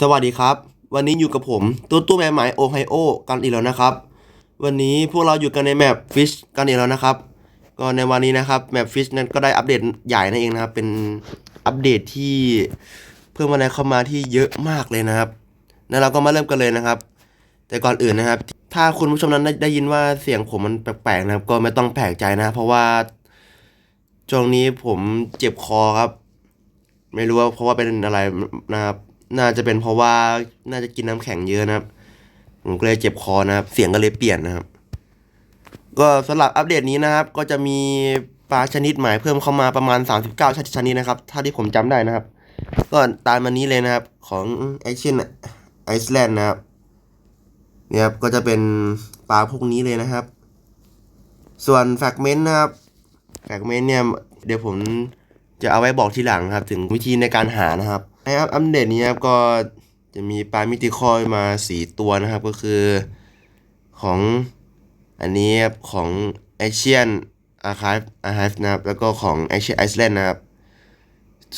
สวัสดีครับ วันนี้อยู่กับผมตู้ตู้แม่หมายโอไฮโอกันอีกแล้วนะครับ วันนี้พวกเราอยู่กันในแมปฟิชกันอีกแล้วนะครับ ก็ในวันนี้นะครับแมปฟิชนั้นก็ได้อัปเดตใหญ่นั่นเองนะครับ เป็นอัปเดตที่เพิ่มอะไรเข้ามาที่เยอะมากเลยนะครับแล้วเราก็มาเริ่มกันเลยนะครับ แต่ก่อนอื่นนะครับ ถ้าคุณผู้ชมนั้นได้ได้ยินว่าเสียงผมมันแปลกๆนะครับ ก็ไม่ต้องแปลกใจนะ เพราะว่าช่วงนี้ผมเจ็บคอครับ ไม่รู้ว่าเพราะว่าเป็นอะไรนะครับ น่าจะเป็นเพราะว่าน่าจะกินน้ำแข็งเยอะนะครับ ผมก็เลยเจ็บคอนะครับ เสียงก็เลยเปลี่ยนนะครับ ก็สำหรับอัปเดตนี้นะครับ ก็จะมีปลาชนิดใหม่เพิ่มเข้ามาประมาณ 39 ชนิดนะครับ ถ้าที่ผมจำได้นะครับ ก็ตามมานี้เลยนะครับ ของไอเชนไอซ์แลนด์นะครับเนี่ยครับก็จะเป็นปลาพวกนี้เลยนะครับ ส่วนแฟกเมนต์นะครับแฟกเมนต์เนี่ยเดี๋ยวผมจะเอาไว้บอกทีหลังครับ ถึงวิธีในการหานะครับ ในอัปเดตนี้ครับก็จะมีปลามิติคอยมาสีตัวนะครับก็คือของอันนี้ครับของเอเชียนอาร์คายอาร์คายนะครับแล้วก็ของเอเชียไอซ์แลนด์นะครับ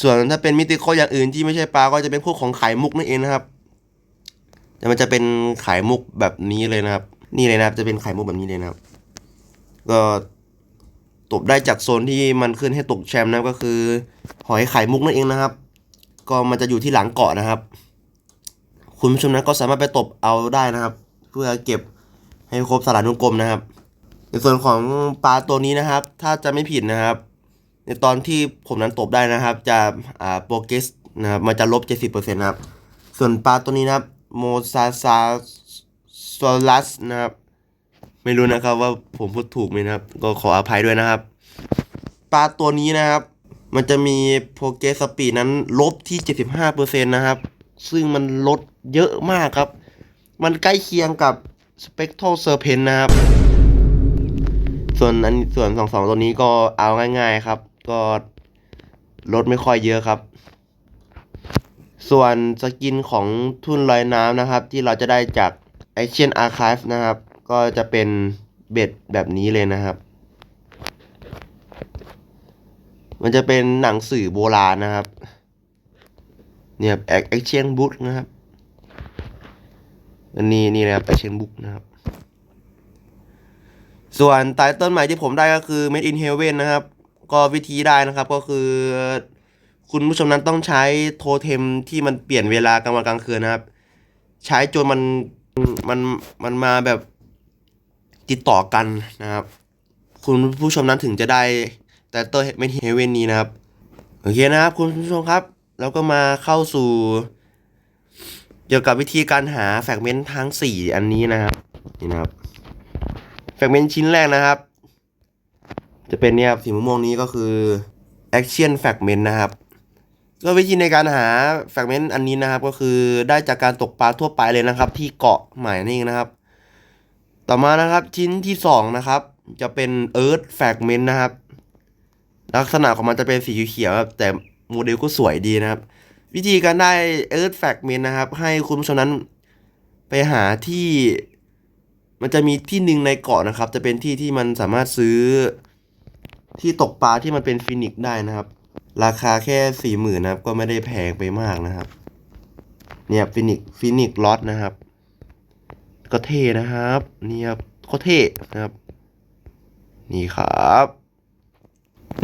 ส่วนถ้าเป็นมิติคอยอย่างอื่นที่ไม่ใช่ปลาก็จะเป็นพวกของไข่มุกนั่นเองนะครับแต่มันจะเป็นไข่มุกแบบนี้เลยนะครับ นี่เลยนะครับจะเป็นไข่มุกแบบนี้เลยนะครับ ก็ตบได้จากโซนที่มันขึ้นให้ตกแชมป์นะก็คือ หอยไข่มุกนั่นเองนะครับ ก็มันจะอยู่ที่หลังเกาะนะครับ คุณผู้ชมนั้นก็สามารถไปตบเอาได้นะครับ เพื่อเก็บให้ครบสารานุกรมนะครับ ในส่วนของปลาตัวนี้นะครับ ถ้าจะไม่ผิดนะครับ ในตอนที่ผมนั้นตบได้นะครับ จะอ่าโปรเกสนะครับมันจะลบ70%นะครับ ส่วนปลาตัวนี้นะครับโมซาซาโซลัสนะครับ ไม่รู้นะครับว่าผมพูดถูกไหมนะครับ ก็ขออภัยด้วยนะครับ ปลาตัวนี้นะครับ มันจะมีโปรเกสสปีดนั้นลบที่ 75%นะครับ ซึ่งมันลดเยอะมากครับ มันใกล้เคียงกับ Spectral Serpent นะครับ ส่วนอันส่วนสองสองตัวนี้ก็เอาง่ายๆครับ ก็ลดไม่ค่อยเยอะครับ ส่วนสกินของทุ่นลอยน้ำนะครับ ที่เราจะได้จาก Ancient Archive นะครับ ก็จะเป็นเบ็ดแบบนี้เลยนะครับ มันจะเป็นหนังสือโบราณนะครับ เนี่ยแอคเชียนบุ๊กนะครับอันนี้นี่นะครับแอคเชียนบุ๊กนะครับ ส่วนไตเติ้ลใหม่ที่ผมได้ก็คือ Made in Heaven นะครับ ก็วิธีได้นะครับก็คือ คุณผู้ชมนั้นต้องใช้โทเทมที่มันเปลี่ยนเวลากลางวันกลางคืนนะครับ ใช้จนมันมันมันมาแบบติดต่อกันนะครับ คุณผู้ชมนั้นถึงจะได้ ไตเติ้ล Made in Heaven นี้นะครับ โอเคนะครับ คุณผู้ชมครับแล้วก็มาเข้าสู่ เกี่ยวกับวิธีการหาแฟกเมนต์ทั้ง 4 อันนี้นะครับ นี่นะครับ แฟกเมนต์ชิ้นแรกนะครับ จะเป็นเนี่ยครับสีม่วงนี้ก็คือ Action Fragment นะครับก็วิธีในการหาแฟกเมนต์อันนี้นะครับ ก็คือได้จากการตกปลาทั่วไปเลยนะครับ ที่เกาะใหม่นี่เองนะครับ ต่อมานะครับชิ้นที่สองนะครับ จะเป็น Earth Fragment นะครับ ลักษณะของมันจะเป็นสีเขียวครับแต่โมเดลก็สวยดีนะครับ วิธีการได้ Earth Fragment นะครับ ให้คุณผู้ชมนั้นไปหาที่มันจะมีที่หนึ่งในเกาะนะครับ จะเป็นที่ที่มันสามารถซื้อที่ตกปลาที่มันเป็นฟินิกได้นะครับ ราคาแค่สี่หมื่นนะครับ ก็ไม่ได้แพงไปมากนะครับ เนี่ยฟินิกฟินิกล็อตนะครับ ก็เท่นะครับ เนี่ยก็เท่นะครับ นี่ครับ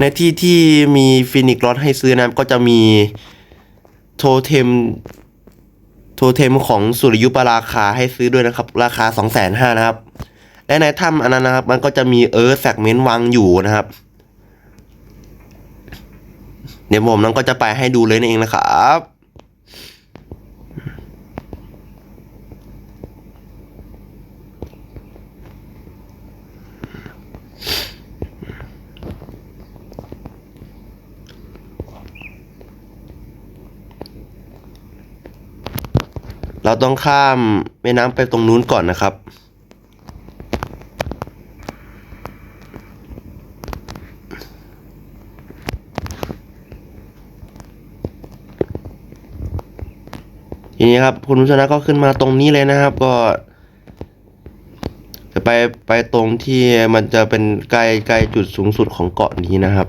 ในที่ที่มีฟินิกรอตให้ซื้อนะก็จะมีโทเทม โทเทมของสุริยุปราคาให้ซื้อด้วยนะครับ ราคาสองแสนห้านะครับ และในถ้ำอันนั้นนะครับ มันก็จะมีเอิร์แฟกเมนต์วางอยู่นะครับ เดี๋ยวผมนั้นก็จะไปให้ดูเลยนั่นเองนะครับ เราต้องข้ามแม่น้ำไปตรงนู้นก่อนนะครับ ทีนี้ครับคุณผู้ชนะก็ขึ้นมาตรงนี้เลยนะครับก็ จะไปไปตรงที่มันจะเป็นใกล้ใกล้จุดสูงสุดของเกาะนี้นะครับ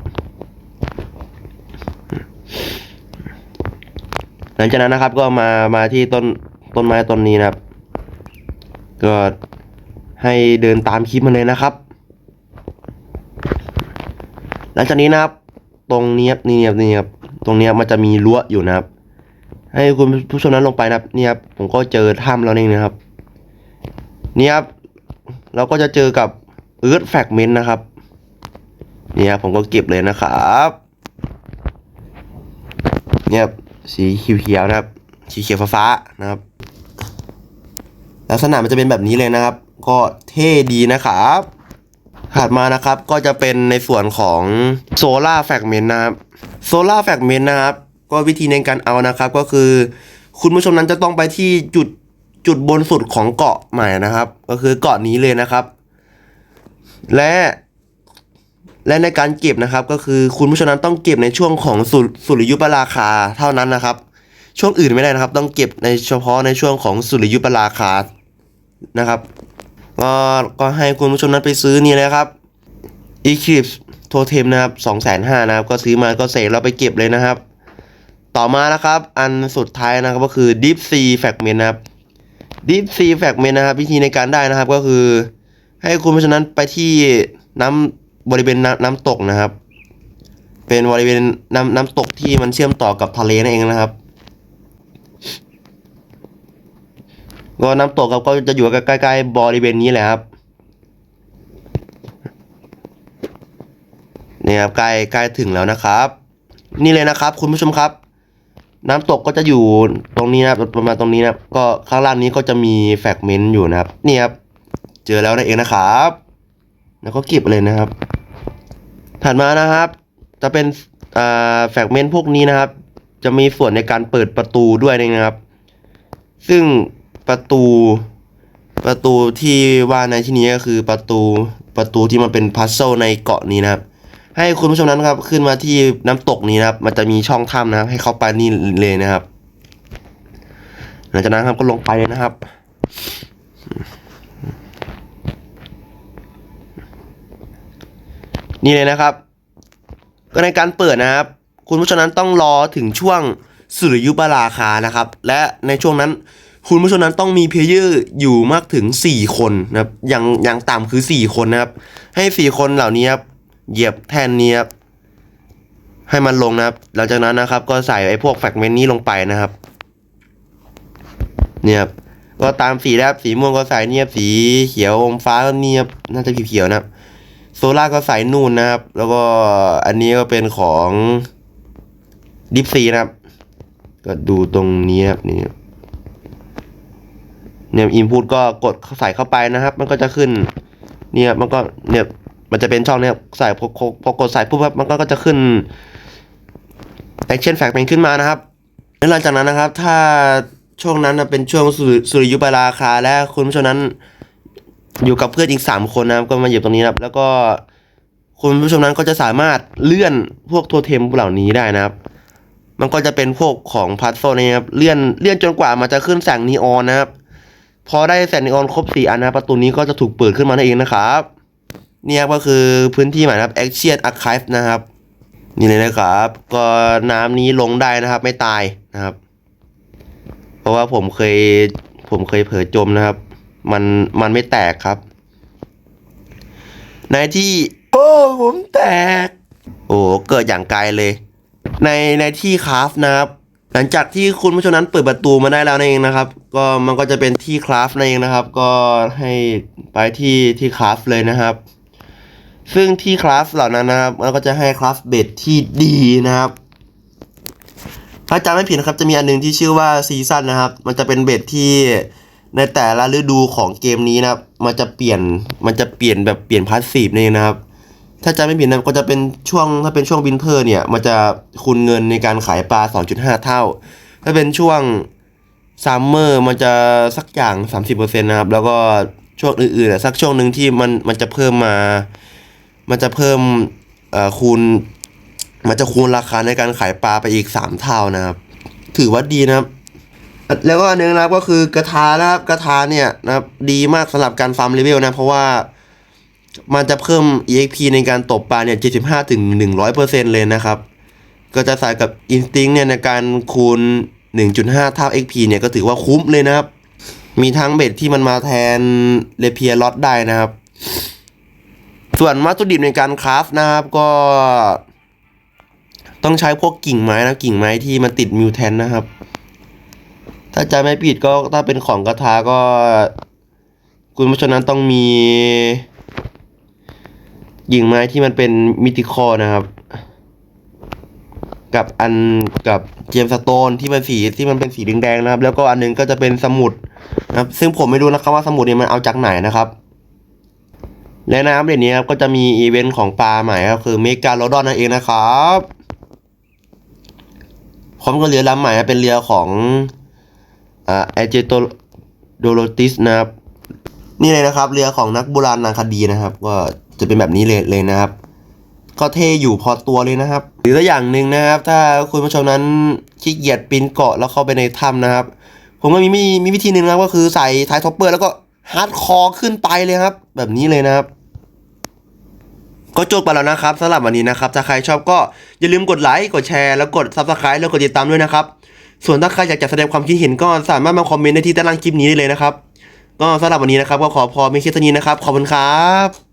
หลังจากนั้นนะครับก็มามาที่ต้น ต้นไม้ต้นนี้นะครับ ก็ให้เดินตามคลิปมาเลยนะครับ หลังจากนี้นะครับ ตรงเนี้ครับนี่ครับนี่ครับตรงเนี้ยมันจะมีรั้วอยู่นะครับ ให้คุณผู้ชมนั้นลงไปนะครับนี่ครับผมก็เจอถ้ำแล้วนี่นะครับนี่ครับเราก็จะเจอกับเอิร์ธแฟกเมนต์นะครับนี่ครับผมก็เก็บเลยนะครับเนี่ยครับสีเขียวๆนะครับสีเขียวฟ้าๆนะครับ ลักษณะมันจะเป็นแบบนี้เลยนะครับ ก็เท่ดีนะครับถัดมานะครับก็จะเป็นในส่วนของโซล่าแฟกเมนต์นะครับโซล่าแฟกเมนต์นะครับก็วิธีในการเอานะครับก็คือ คุณผู้ชมนั้นจะต้องไปที่จุดจุดบนสุดของเกาะใหม่นะครับ ก็คือเกาะนี้เลยนะครับ และและในการเก็บนะครับก็คือคุณผู้ชมนั้นต้องเก็บในช่วงของสุสุริยุปราคาเท่านั้นนะครับ ช่วงอื่นไม่ได้นะครับ ต้องเก็บในเฉพาะในช่วงของสุริยุปราคา นะครับ ก็ก็ให้คุณผู้ชมนั้นไปซื้อนี่เลยครับ Eclipse Totem นะครับสองแสนห้านะครับ ก็ซื้อมาก็เสกแล้วไปเก็บเลยนะครับ ต่อมานะครับ อันสุดท้ายนะครับก็คือ Deep Sea Fragment นะครับ Deep Sea Fragment นะครับ วิธีในการได้นะครับก็คือ ให้คุณผู้ชมนั้นไปที่น้ำบริเวณน้ำน้ำตกนะครับ เป็นบริเวณน้ำน้ำตกที่มันเชื่อมต่อกับทะเลนั่นเองนะครับ ก็น้ำตกครับก็จะอยู่ใกล้ๆบริเวณนี้แหละครับนี่ครับใกล้ใกล้ถึงแล้วนะครับ นี่เลยนะครับ คุณผู้ชมครับ น้ำตกก็จะอยู่ตรงนี้นะครับประมาณตรงนี้นะก็ข้างล่างนี้ก็จะมีแฟกเมนต์อยู่นะครับนี่ครับเจอแล้วนั่นเองนะครับ แล้วก็เก็บเลยนะครับ ถัดมานะครับ จะเป็นแฟกเมนต์พวกนี้นะครับ จะมีส่วนในการเปิดประตูด้วยนะครับ ซึ่ง ประตูประตูที่ว่าในที่นี้ก็คือประตูประตูที่มันเป็นพัซเซิลในเกาะนี้นะครับ ให้คุณผู้ชมนั้นครับขึ้นมาที่น้ำตกนี้นะครับ มันจะมีช่องถ้ำนะครับ ให้เข้าไปนี่เลยนะครับ หลังจากนั้นครับก็ลงไปเลยนะครับนี่เลยนะครับ ก็ในการเปิดนะครับ คุณผู้ชมนั้นต้องรอถึงช่วงสุริยุปราคานะครับ และในช่วงนั้น คุณผู้ชมนั้นต้องมีเพลเยอร์อยู่มากถึง 4 คนนะครับอย่างอย่างต่ำคือ 4 คนนะครับ ให้ 4 คนเหล่านี้ครับเหยียบแท่นนี้ครับให้มันลงนะครับ หลังจากนั้นนะครับ ก็ใส่ไอ้พวกแฟกเมนต์นี้ลงไปนะครับ เนี่ยครับก็ตามสีนะครับสีม่วงก็ใส่เนี่ยบสีเขียวอมฟ้าก็เนี่ยบน่าจะเขียวนะครับ โซล่าก็ใส่นู่นนะครับ แล้วก็อันนี้ก็เป็นของดิฟซีนะครับ ก็ดูตรงนี้ครับนี่ เนี่ยอินพุตก็กดใส่เข้าไปนะครับ มันก็จะขึ้น เนี่ยมันก็เนี่ยมันจะเป็นช่องเนี่ยใส่พอพอกดใส่ปุ๊บครับมันก็จะขึ้น Action Fact เป็นขึ้นมานะครับแล้วหลังจากนั้นนะครับ ถ้าช่วงนั้นเป็นช่วงสุริยุปราคาและคุณผู้ชมนั้น อยู่กับเพื่อนอีกสามคนนะครับก็มาเหยียบตรงนี้นะครับ แล้วก็คุณผู้ชมนั้นก็จะสามารถเลื่อนพวกโทเทมเหล่านี้ได้นะครับ มันก็จะเป็นพวกของพัซโซนนะครับ เลื่อนเลื่อนจนกว่ามันจะขึ้นแสงนีออนนะครับ พอได้แสงนีออนครบสี่อันนะประตูนี้ก็จะถูกเปิดขึ้นมานั่นเองนะครับเนี่ยก็คือพื้นที่ใหม่นะครับ Action Archive นะครับ นี่เลยนะครับ ก็น้ำนี้ลงได้นะครับ ไม่ตายนะครับ เพราะว่าผมเคยผมเคยเผลอจมนะครับ มันมันไม่แตกครับ ในที่ โอ้ผมแตก โอ้เกิดอย่างไกลเลย ในในที่คราฟนะครับ หลังจากที่คุณผู้ชมนั้นเปิดประตูมาได้แล้วนั่นเองนะครับ ก็มันก็จะเป็นที่คราฟนั่นเองนะครับ ก็ให้ไปที่ที่คราฟเลยนะครับ ซึ่งที่คราฟเหล่านั้นนะครับมันก็จะให้คราฟเบ็ดที่ดีนะครับถ้าจำไม่ผิดนะครับจะมีอันหนึงที่ชื่อว่าซีซั่นนะครับ มันจะเป็นเบ็ดที่ในแต่ละฤดูของเกมนี้นะครับ มันจะเปลี่ยนมันจะเปลี่ยนแบบเปลี่ยนพาสซีฟนี่นะครับ ถ้าจำไม่ผิดนะก็จะเป็นช่วงถ้าเป็นช่วงวินเทอร์เนี่ย มันจะคูณเงินในการขายปลา 2.5 เท่า ถ้าเป็นช่วงซัมเมอร์มันจะสักอย่าง 30%นะครับ แล้วก็ช่วงอื่นๆสักช่วงหนึ่งที่มันมันจะเพิ่มมา มันจะเพิ่มเอ่อคูณ มันจะคูณราคาในการขายปลาไปอีก 3 เท่านะครับ ถือว่าดีนะครับ แล้วก็อันหนึงนะครับก็คือกระทานะครับกระทาเนี่ยนะครับดีมากสำหรับการฟาร์มเลเวลนะเพราะว่า มันจะเพิ่ม EXP ในการตบปลาเนี่ย75ถึง100%เลยนะครับ ก็จะใส่กับ Instinct เนี่ยในการคูณ 1.5 เท่า XP เนี่ยก็ถือว่าคุ้มเลยนะครับ มีทั้งเบ็ดที่มันมาแทนเลเพียล็อตได้นะครับ ส่วนวัตถุดิบในการคราฟนะครับก็ ต้องใช้พวกกิ่งไม้นะกิ่งไม้ที่มันติดมิวแทนนะครับถ้าจะไม่ผิดก็ถ้าเป็นของกระทาก็ คุณผู้ชมนั้นต้องมี กิ่งไม้ที่มันเป็นมิติคอนะครับ กับอันกับเจมสโตนที่มันสีที่มันเป็นสีแดงๆนะครับ แล้วก็อันหนึงก็จะเป็นสมุดนะครับ ซึ่งผมไม่รู้นะครับว่าสมุดเนี่ยมันเอาจากไหนนะครับ และน้ำเด่นนี้ครับก็จะมีอีเวนต์ของปลาใหม่ก็คือเมกาโลดอนนั่นเองนะครับพร้อมกับเรือลำใหม่เป็นเรือของอ่าเอเจโตโดโรติสนะครับ นี่เลยนะครับ เรือของนักโบราณนาคดีนะครับ ก็ จะเป็นแบบนี้เลยเลยนะครับ ก็เท่อยู่พอตัวเลยนะครับ หรือถ้าอย่างหนึ่งนะครับ ถ้าคุณผู้ชมนั้นขี้เกียจปีนเกาะแล้วเข้าไปในถ้ำนะครับ ผมก็มีมีมีวิธีหนึ่งนะครับก็คือใส่ท้ายท็อปเปอร์แล้วก็ฮาร์ดคอร์ขึ้นไปเลยครับ แบบนี้เลยนะครับก็จบไปแล้วนะครับสำหรับวันนี้นะครับ ถ้าใครชอบก็อย่าลืมกดไลค์กดแชร์แล้วกด Subscribe แล้วกดติดตามด้วยนะครับ ส่วนถ้าใครอยากจะแสดงความคิดเห็นก็สามารถมาคอมเมนต์ได้ที่ใต้ล่างคลิปนี้ได้เลยนะครับ ก็สำหรับวันนี้นะครับ ก็ขอพอมีแค่เท่านี้นะครับ ขอบคุณครับ